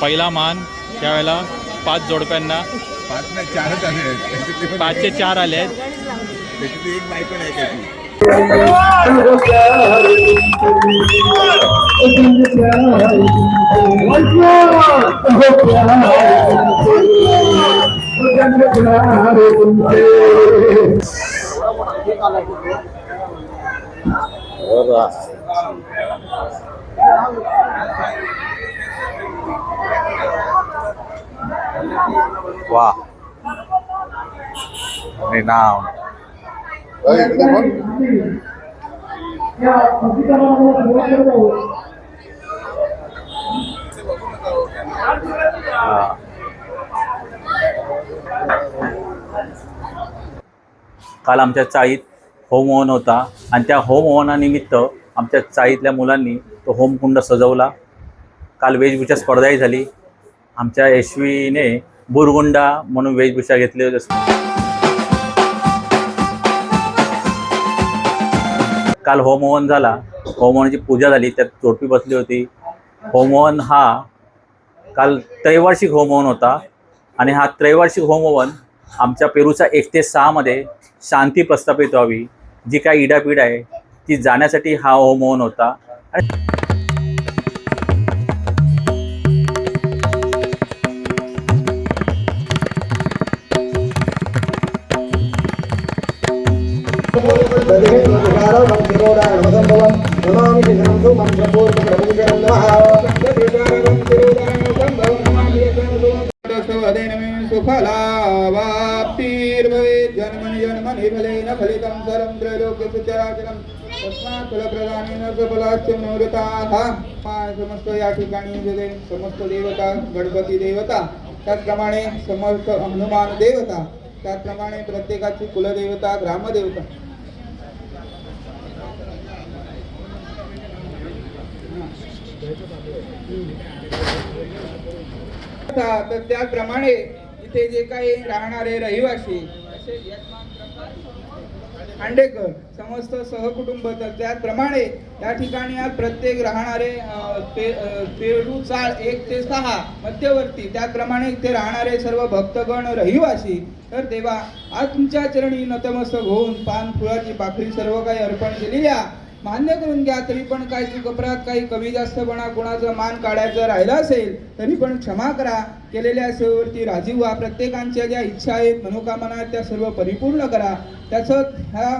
पहिला मान त्यावेळेला पाच जोडप्यांना पाच नाही चारच आले पाचशे चार आले आहेत. त्याच्यातली एक बायको नाही त्याची. वा नाव. काल आमच्या चाळीत होम हवन होता. आणि त्या होम हवनानिमित्त आमच्या चाळीतल्या मुलांनी तो होमकुंड सजवला. काल वेशभूषा स्पर्धाही झाली. आमच्या यशवीने बुरगुंडा म्हणून वेशभूषा घेतली होती. काल होमहवन झाला. होमहवनाची पूजा झाली. त्यात चोटपी बसली होती. होमहवन हा काल त्रैवार्षिक होमहवन होता. आणि हा त्रैवार्षिक होमहवन आमच्या पेरूचा एक ते सहामध्ये शांती प्रस्थापित व्हावी. जी काय इडापीड आहे ती जाण्यासाठी हा होमहवन होता. సుఫలాప్తిర్భవేద్జన్మని జన్మని ఫలితం సరం త్రైలోక్య सर्वं त्रैलोक्यसुचराचरं तस्मात् फलप्रदानेन सफलास्य समस्त या ठिकाणी गेले. समस्त देवता गणपती देवता. त्याचप्रमाणे समस्त हनुमान देवता. त्याचप्रमाणे प्रत्येकाची कुलदेवता ग्रामदेवता. तर त्याप्रमाणे इथे जे काही राहणारे रहिवासी खांडेकर समस्त सहकुटुंब तर त्याचप्रमाणे या ठिकाणी आज प्रत्येक राहणारे पे पेरू चाळ एक ते सहा मध्यवर्ती त्याचप्रमाणे इथे राहणारे सर्व भक्तगण रहिवासी तर देवा आज तुमच्या चरणी नतमस्तक होऊन पान फुलाची पाखरी सर्व काही अर्पण केलेल्या मान्य करून घ्या तरी पण काही चुकपरात काही कमी जास्तपणा कोणाचं मान काढायचं राहिलं असेल तरी पण क्षमा करा. केलेल्या सेवेवरती राजी व्हा. प्रत्येकांच्या ज्या इच्छा आहेत मनोकामना आहेत त्या सर्व परिपूर्ण करा. त्याचं ह्या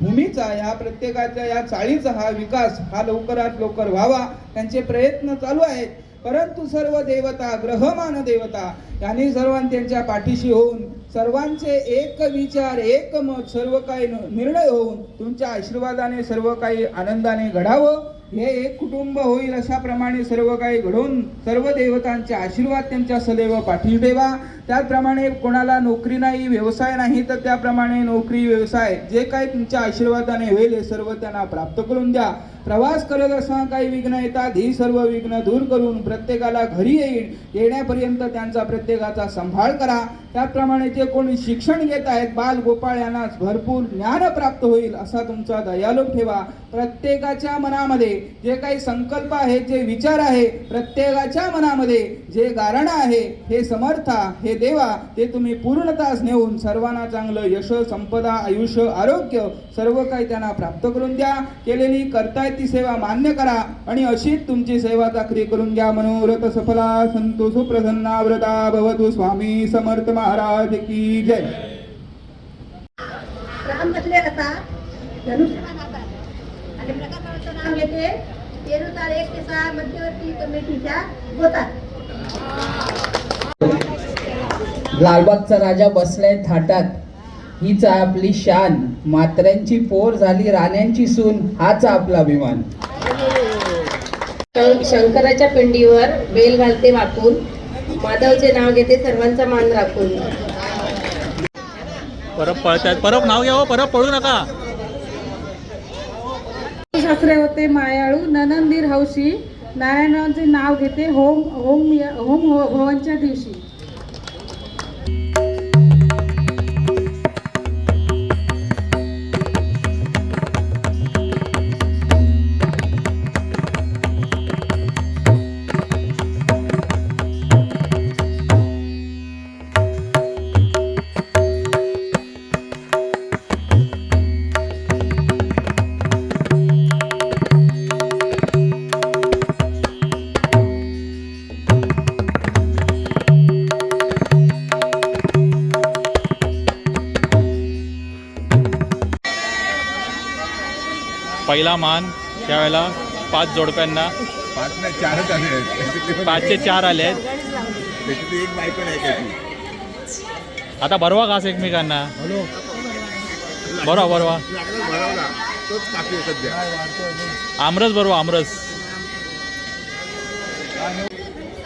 भूमीचा या प्रत्येकाच्या या चाळीचा हा विकास हा लवकरात लवकर व्हावा. त्यांचे प्रयत्न चालू आहेत. परंतु सर्व देवता ग्रहमान देवता यांनी सर्वांनी त्यांच्या पाठीशी होऊन सर्वांचे एक विचार एक मत सर्व काही न- निर्णय होऊन तुमच्या आशीर्वादाने सर्व काही आनंदाने घडावं. हे एक कुटुंब होईल अशा प्रमाणे सर्व काही घडवून सर्व देवतांचे आशीर्वाद त्यांच्या सदैव पाठी ठेवा. त्याचप्रमाणे कोणाला नोकरी नाही व्यवसाय नाही तर त्याप्रमाणे नोकरी व्यवसाय जे काही तुमच्या आशीर्वादाने होईल हे सर्व त्यांना प्राप्त करून द्या. प्रवास करत असताना काही विघ्न येतात ही सर्व विघ्न दूर करून प्रत्येकाला घरी येईल येण्यापर्यंत त्यांचा प्रत्येकाचा सांभाळ करा. त्याप्रमाणे जे कोणी शिक्षण घेत आहेत बाल गोपाळ यांना भरपूर ज्ञान प्राप्त होईल असा तुमचा दयालोक ठेवा. प्रत्येकाच्या मनामध्ये जे काही संकल्प आहेत जे विचार आहे प्रत्येकाच्या मनामध्ये जे गारणं आहे हे समर्था हे देवा ते तुम्ही पूर्णतास नेऊन सर्वांना चांगलं यश संपदा आयुष्य आरोग्य सर्व काही त्यांना प्राप्त करून द्या. केलेली करतायत ती सेवा मान्य करा आणि अशीच तुमची सेवा चाकरी करून घ्या मनोरथ सफला संतो सुप्रसन्ना व्रता भवतु स्वामी समर्थ महाराज की जय. राम बसले कसा धनुष्यबाण हातात आणि प्रकाशाचं नाव घेते पेरुतार एक ते सहा मध्यवर्ती कमिटीच्या गोतात. लालबागचा राजा बसलाय थाटात. हीच आपली शान. मात्र्यांची पोर झाली राण्यांची सून हाच आपला अभिमान. शं- शंकराच्या पिंडीवर बेल घालते वाकून माधवचे नाव घेते सर्वांचा मान राखून. परत पळतात परत नाव घ्या हो परत पळू नका. शास्त्रे होते मायाळू ननंदीर हौशी. नारायणाचे नाव घेते होम होम होम भवनच्या दिवशी. पहिला मान त्यावेळेला पाच जोडप्यांना पाच नाही चारच आले आहेत. त्याच्यातले पण पाचचे चार आले आहेत. त्याच्यातली एक आता बरवा घास एकमेकांना? बरवा बरवा लागणार भरवला. तोच काफी आहे सध्या. आमरस बरवा आमरस.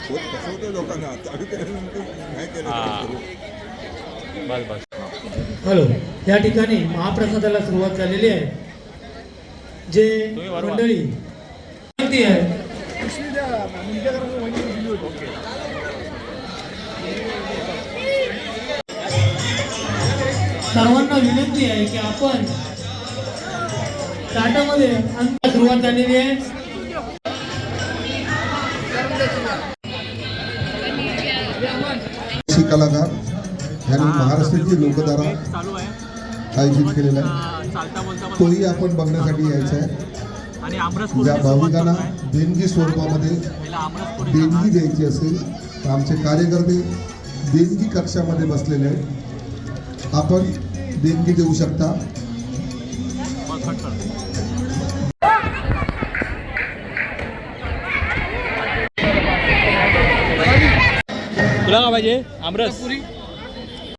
होत फसवतो लोकांना. चालू केल्यानंतर नाही केलं हा. तरी. बस बस. हॅलो. या ठिकाणी महाप्रसादाला सुरुवात झालेली आहे. जे. मंडळी. विनंती आहे. सर्वांना विनंती आहे की आपण ताटामध्ये अन्न सुरुवात झालेली आहे. कलाकार यांनी महाराष्ट्राची लोकधारा आयोजित केलेला आहे. तोही आपण बघण्यासाठी यायचा आहे. ज्या भाविकांना देणगी स्वरूपामध्ये देणगी द्यायची असेल तर आमचे कार्यकर्ते देणगी कक्षामध्ये बसलेले आहेत. आपण देणगी देऊ शकता. पाहिजे? आमरस.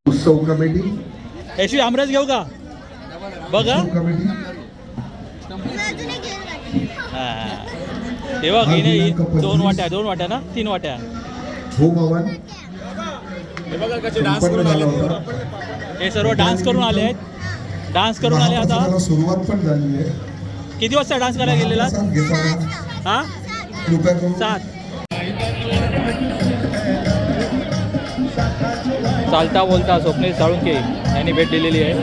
उत्सव कमिटी यशवी आमरस घेऊ का? बघ. हा. हा. तेव्हा की नाही दोन वाट्या दोन वाट्या ना? तीन वाट्या. हे बघा कसे डान्स संपन्न करून झाला आले. होता. हे सर्व डान्स करून आले आहेत. डान्स करून आले आता. सुरुवात पण झालेली आहे. किती वाजता डान्स करायला गेलेला? हा? सात. चालता बोलता स्वप्नील साळुंके यांनी भेट दिलेली आहे.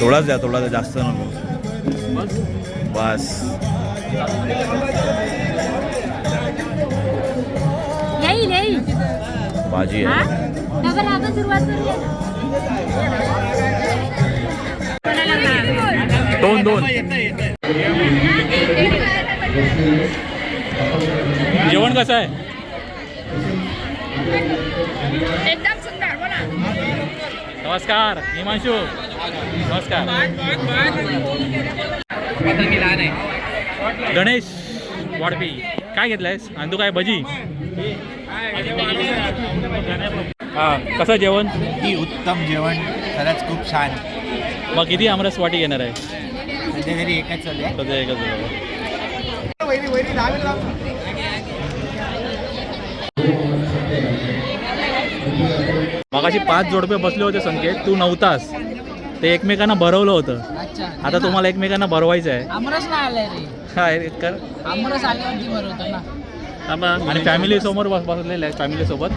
थोडाच द्या थोडा द्या जास्त नको. बस. भाजी आहे. दोन दोन. जेवण कसं आहे? एकदम सुंदर बोला. नमस्कार हिमांशू. नमस्कार. गणेश वाडपी काय घेतलंयस? आणि तू काय भजी? हा कसं जेवण? ही उत्तम जेवण खरंच खूप छान. मग किती आमरस वाटी घेणार आहे? म्हणजे तरी एकच चालू आहे सध्या एकच मगाशी पाच जोडपे बसले होते संकेत तू नव्हतास. ते एकमेकांना भरवलं होतं. आता तुम्हाला एकमेकांना भरवायचं आहे. कर. आणि फॅमिली समोर बस बसलेले आहेत फॅमिली सोबत.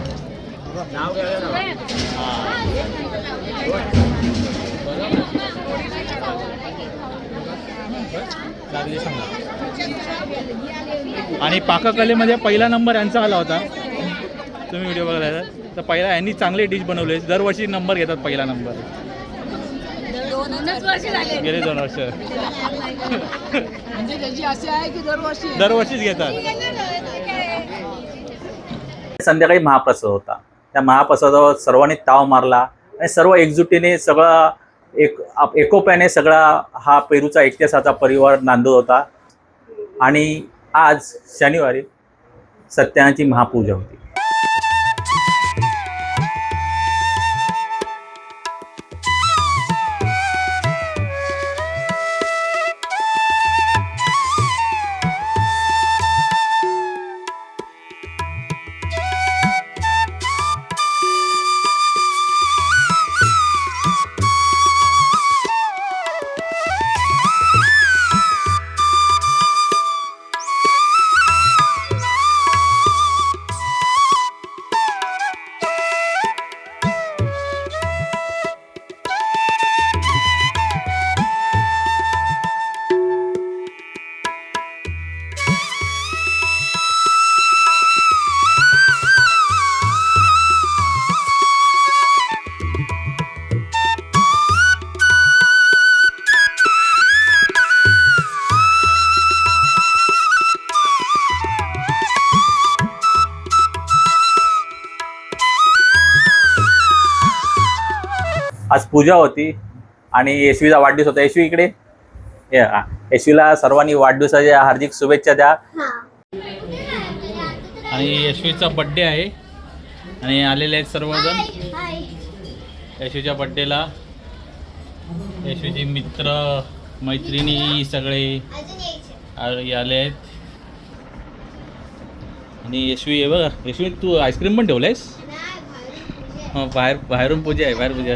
आणि पाककलेमध्ये पहिला नंबर यांचा आला होता. तुम्ही व्हिडिओ बघायला तर पहिला यांनी चांगले डिश बनवले. दरवर्षी नंबर घेतात पहिला नंबर दोनच वर्ष झाले. गेले दोन वर्ष. म्हणजे त्याची अशी आहे की दरवर्षी दरवर्षीच घेतात. संध्याकाळी महाप्रसाद होता. त्या महाप्रसादावर सर्वांनी ताव मारला आणि सर्व एकजुटीने सगळा एक आप- एकोप्याने सगळा हा पेरूचा इतिहासाचा परिवार नांदत होता. आणि आज शनिवारी सत्यानाची महापूजा होती. पूजा होती आणि यशवीचा वाढदिवस होता. यशवी इकडे? ये. यशवीला सर्वांनी वाढदिवसाच्या हार्दिक शुभेच्छा द्या. आणि यशवीचा बड्डे आहे. आणि आलेले आहेत सर्वजण. यशवीच्या बड्डेला यशवीचे मित्र मैत्रिणी सगळे आले आहेत. आणि यशवी आहे बघा. यशवी तू आईस्क्रीम पण ठेवलंयस? हां बाहेर बाहेरून पूजा आहे बाहेर पूजा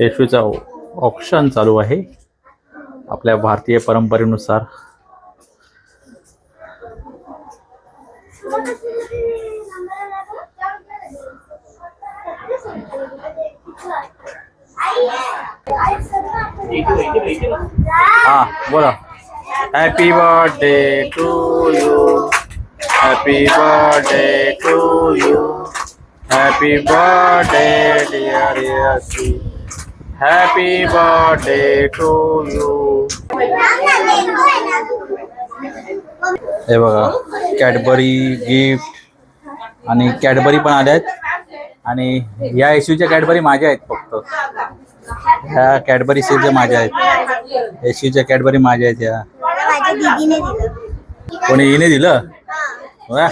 आहे. ऑप्शन चालू आहे. आपल्या भारतीय परंपरेनुसार. हा बोला. Happy birthday to you happy birthday to you happy birthday dear Yashi happy birthday to you हे बघा कॅडबरी गिफ्ट आणि कॅडबरी पण आल्या आहेत. आणि या इश्यूच्या कॅडबरी माझ्या आहेत फक्त. ह्या कॅडबरी सेलच्या माझ्या आहेत. इश्यूच्या कॅडबरी माझ्या आहेत या. माझ्या दीदीने दिलं कोणी हिने दिलं? वा.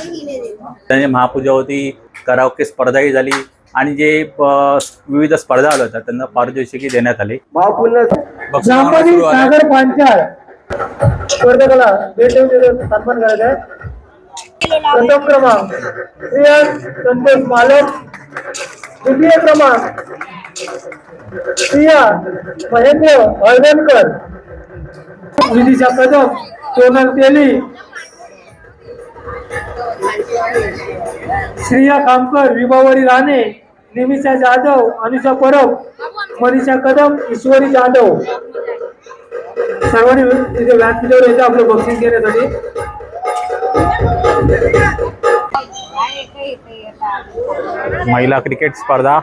त्याने महापूजा होती कराओके स्पर्धाही झाली. आणि जे विविध स्पर्धा आल्या होत्या त्यांना पारितोषिकी देण्यात आली. सागर पांचाळ. स्पर्धकाला भेट देऊन त्याचा सन्मान करायचा आहे प्रथम क्रमांक प्रियंक संतोष मालक. द्वितीय क्रमांक प्रिया महेंद्र हळदणकर. विदिशा कदम सोनल तेली. श्रिया कामकर विभावरी राणे निमिषा जाधव अनुषा परब मनीषा कदम ईश्वरी जाधव. सर्वांनी तिथे व्यासपीठावर येतं आपलं बक्षीस घेण्यासाठी. महिला क्रिकेट स्पर्धा.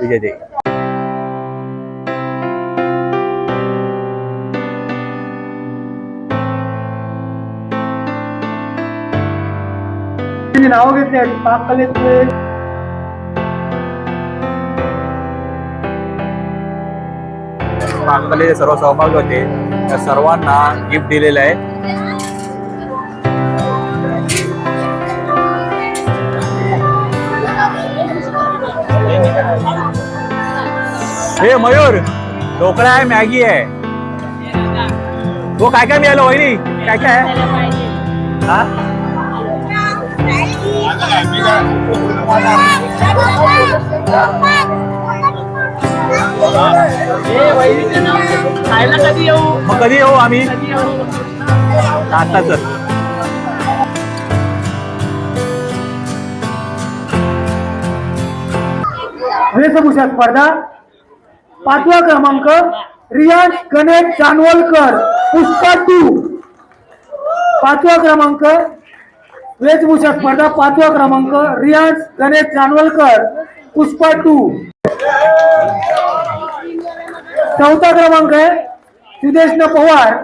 विजेते त्यांची नावं घेतली आहेत पाककलेचे पाककलेचे सर्व सहभागी होते. त्या सर्वांना गिफ्ट दिलेलं आहे. हे मयूर, ढोकळा आहे, मॅगी आहे. हो काय काय मिळालं, वहिनी? काय काय आहे हा? मग कधी येऊ आम्ही आताच वेशभूषा स्पर्धा पाचवा क्रमांक रियाज गणेश जानवलकर पुष्पा टू. पाचवा क्रमांक वेशभूषा स्पर्धा पाचवा क्रमांक रियाज गणेश जानवलकर पुष्पा टू. चौथा क्रमांक आहे सुदेशन पवार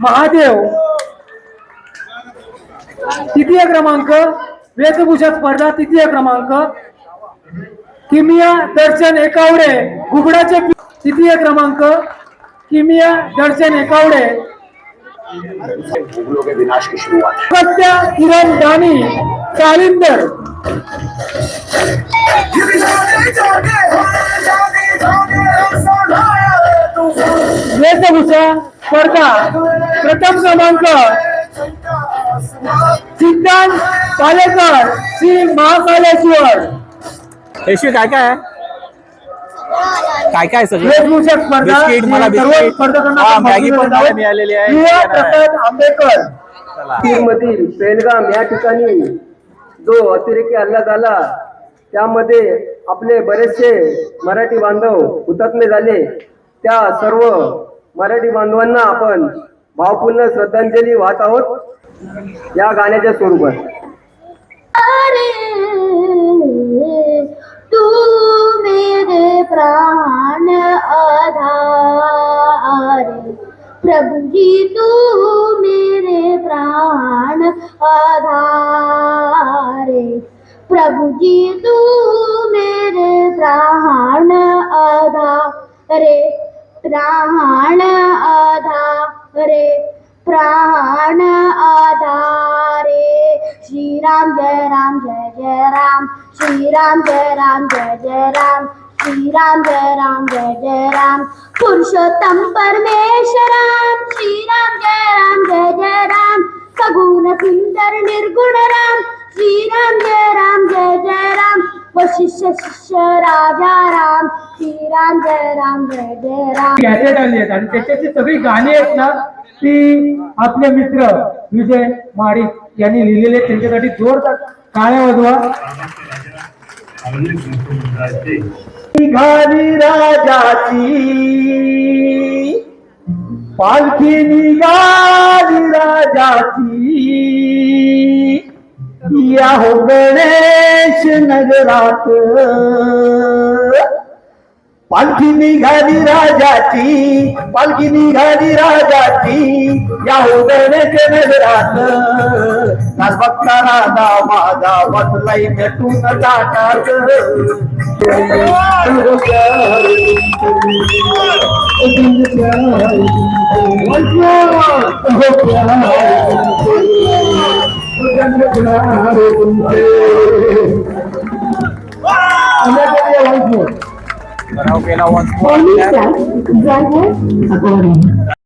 महादेव. तृतीय क्रमांक वेशभूषा स्पर्धा तृतीय क्रमांक. किमिया दर्शन एकावडे घुबडाचे तृतीय क्रमांक किमिया दर्शन एकावडे. सत्या किरण दानी कालिंदर वेशभूषा स्पर्धा प्रथम क्रमांक सिद्धांत पालेकर श्री महाकालेश्वर यशवी काय काय आहे काय काय सगळं? बिस्किट मला सर्व बिस्किट. हा मॅगी पण मला मिळालेली. आहे. चला. मधील पेलगाम या ठिकाणी जो अतिरेकी हल्ला झाला त्यामध्ये आपले बरेचसे मराठी बांधव हुतात्मे झाले. त्या सर्व मराठी बांधवांना आपण भावपूर्ण श्रद्धांजली वाहत आहोत. या गाण्याच्या स्वरूपात. तू मेरे प्राण आधार. प्रभु जी तू मेरे प्राण आधार. प्रभु जी तू मेरे प्राण आधा रे प्राण आधार. रे प्राण आधारे. श्रीराम जय राम जय जय राम. श्री राम जय राम जय जय राम. श्रीराम जय राम जय जय राम. पुरुषोत्तम परमेश्वराम श्रीराम जय राम जय जय राम. सगुण सुंदर निर्गुण राम. श्रीराम जय राम जय जय राम. वशिष्ठ शिष्य राजा राम. श्रीराम जय राम जय जय राम. कॅसेट आली आहेत आणि त्याच्याची सगळी गाणी आहेत ना ती आपले मित्र विजय माडिक यांनी लिहिलेले. त्यांच्यासाठी जोरदार टाळ्या वाजवा. निघाली राजाची. पालखी निघाली राजाची. या हो गणेश नगरात. पालखी निघाली राजाची पालखी निघाली राजाची. या हो गणेश नगरात. काल बघता राधा माझा बसलाई भेटून once more. ड्रायव्हर